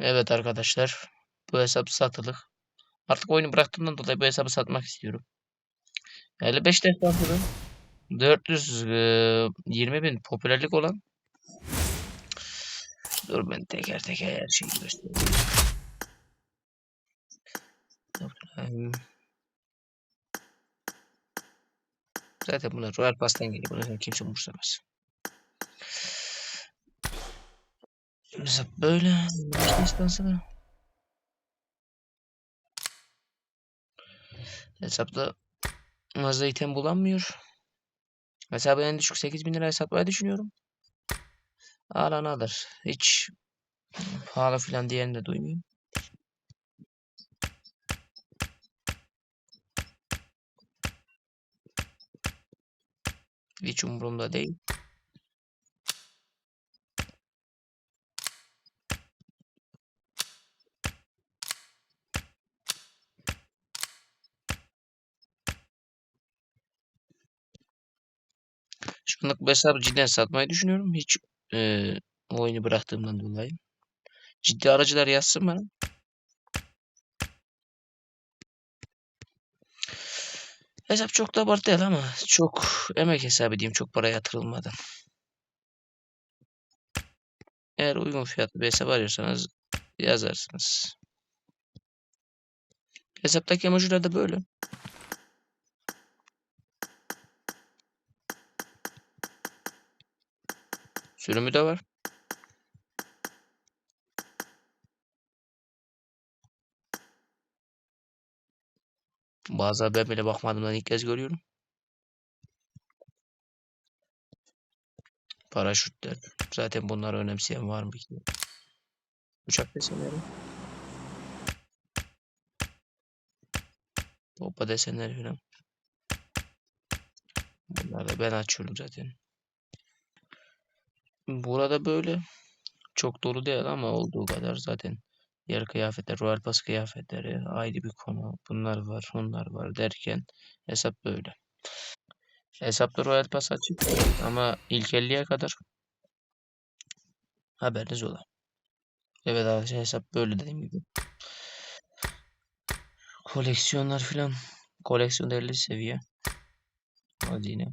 Evet arkadaşlar. Bu hesap satılık. Artık oyunu bıraktığımdan dolayı bu hesabı satmak istiyorum. 55 destansı 420 bin popülerlik olan. Dur ben teker teker her şeyi göstereyim. Zaten bunlar Royal Pass'tan geliyor. Bunu kimse umursamaz. Hesap böyle. 55 destansı da. Hesapta fazla item bulanmıyor. Hesabı en düşük 8000 liraya satmayı düşünüyorum. Alan alır. Hiç pahalı falan diyen de duymayayım. Hiç umurumda değil. Şu anlık bu hesabı cidden satmayı düşünüyorum. Hiç e, oyunu bıraktığımdan dolayı. Ciddi aracılar yazsın bana. Hesap çok da abartı değil ama çok emek hesabı diyeyim çok para yatırılmadan. Eğer uygun fiyatlı bir hesap arıyorsanız yazarsınız. Hesaptaki emojiler de böyle. Sürümü de var. Bazen ben bile bakmadığımdan ilk kez görüyorum. Paraşütler. Zaten bunları önemseyen var mı ki? Uçak desenleri. Hoppa desenleri falan. Bunları da ben açıyorum zaten. Burada böyle çok dolu değil ama olduğu kadar zaten yer kıyafetler, Royal Pass kıyafetleri ayrı bir konu. Bunlar var, onlar var derken hesap böyle. Hesapta Royal Pass açık ama ilk 50'ye kadar haberiniz ola. Evet arkadaşlar hesap böyle dediğim gibi. Koleksiyonlar filan. Koleksiyon 50 seviye. Hazine.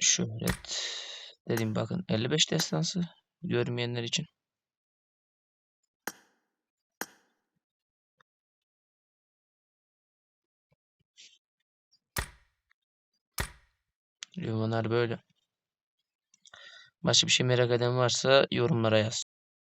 Şöhret. Dedim bakın 55 destansı görmeyenler için. Bunlar böyle. Başka bir şey merak eden varsa yorumlara yaz.